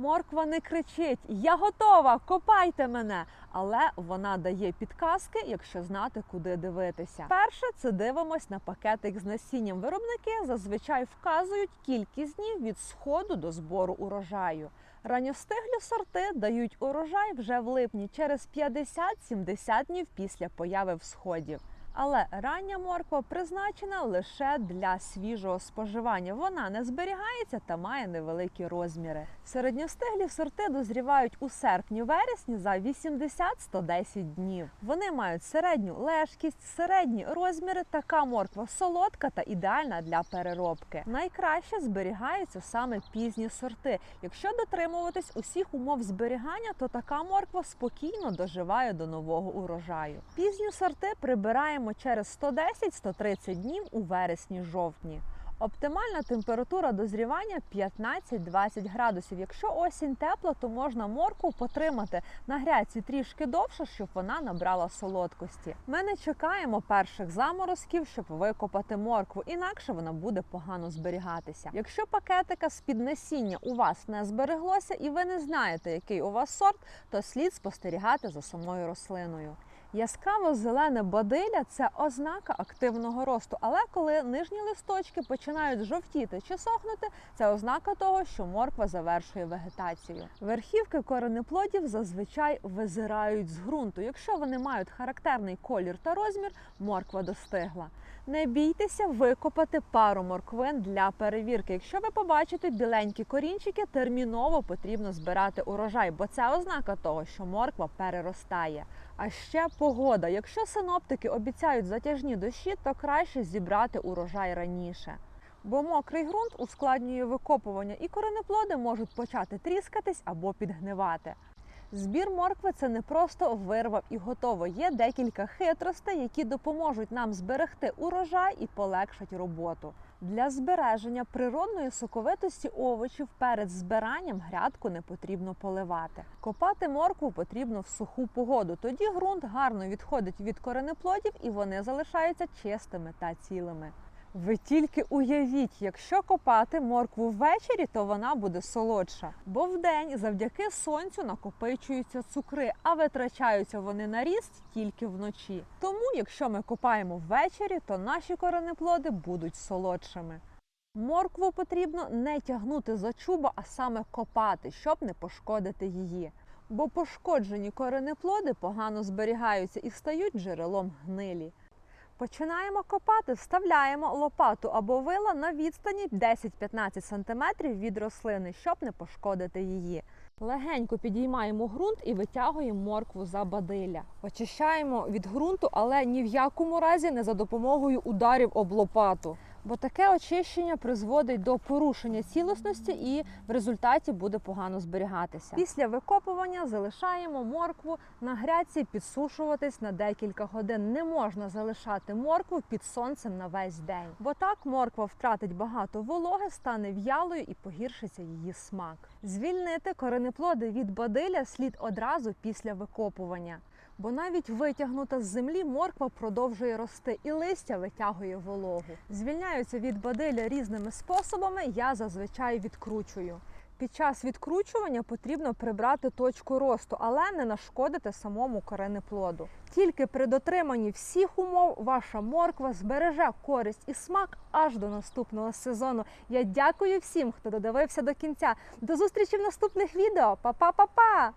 Морква не кричить Я готова, копайте мене. Але вона дає підказки, якщо знати, куди дивитися. Перше, це дивимось на пакетик з насінням. Виробники зазвичай вказують кількість днів від сходу до збору урожаю. Ранньостиглі сорти дають урожай вже в липні через 50-70 днів після появи всходів. Але рання морква призначена лише для свіжого споживання. Вона не зберігається та має невеликі розміри. Середньостиглі сорти дозрівають у серпні-вересні за 80-110 днів. Вони мають середню лежкість, середні розміри. Така морква солодка та ідеальна для переробки. Найкраще зберігаються саме пізні сорти. Якщо дотримуватись усіх умов зберігання, то така морква спокійно доживає до нового урожаю. Пізні сорти прибираємо через 110-130 днів у вересні-жовтні. Оптимальна температура дозрівання 15-20 градусів. Якщо осінь тепла, то можна моркву потримати на гряці трішки довше, щоб вона набрала солодкості. Ми не чекаємо перших заморозків, щоб викопати моркву, інакше вона буде погано зберігатися. Якщо пакетика з під насіння у вас не збереглося і ви не знаєте, який у вас сорт, то слід спостерігати за самою рослиною. Яскраво зелене бадилля це ознака активного росту. Але коли нижні листочки починають жовтіти чи сохнути, це ознака того, що морква завершує вегетацію. Верхівки коренеплодів зазвичай визирають з ґрунту. Якщо вони мають характерний колір та розмір, морква достигла. Не бійтеся викопати пару морквин для перевірки. Якщо ви побачите біленькі корінчики, терміново потрібно збирати урожай, бо це ознака того, що морква переростає. А ще погода. Якщо синоптики обіцяють затяжні дощі, то краще зібрати урожай раніше. Бо мокрий ґрунт ускладнює викопування, і коренеплоди можуть почати тріскатись або підгнивати. Збір моркви це не просто вирвав і готово. Є декілька хитростей, які допоможуть нам зберегти урожай і полегшать роботу. Для збереження природної соковитості овочів перед збиранням грядку не потрібно поливати. Копати моркву потрібно в суху погоду. Тоді ґрунт гарно відходить від коренеплодів і вони залишаються чистими та цілими. Ви тільки уявіть, якщо копати моркву ввечері, то вона буде солодша. Бо вдень завдяки сонцю накопичуються цукри, а витрачаються вони на ріст тільки вночі. Тому, якщо ми копаємо ввечері, то наші коренеплоди будуть солодшими. Моркву потрібно не тягнути за чуба, а саме копати, щоб не пошкодити її. Бо пошкоджені коренеплоди погано зберігаються і стають джерелом гнилі. Починаємо копати, вставляємо лопату або вила на відстані 10-15 см від рослини, щоб не пошкодити її. Легенько підіймаємо ґрунт і витягуємо моркву за бадилля. Очищаємо від ґрунту, але ні в якому разі не за допомогою ударів об лопату. Бо таке очищення призводить до порушення цілісності і в результаті буде погано зберігатися. Після викопування залишаємо моркву на грядці підсушуватись на декілька годин. Не можна залишати моркву під сонцем на весь день, бо так морква втратить багато вологи, стане в'ялою і погіршиться її смак. Звільнити коренеплоди від бадиля слід одразу після викопування. Бо навіть витягнута з землі морква продовжує рости і листя витягує вологу. Звільняються від бадиля різними способами. Я зазвичай відкручую. Під час відкручування потрібно прибрати точку росту, але не нашкодити самому коренеплоду. Тільки при дотриманні всіх умов ваша морква збереже користь і смак аж до наступного сезону. Я дякую всім, хто додивився до кінця. До зустрічі в наступних відео. Па-па-па-па!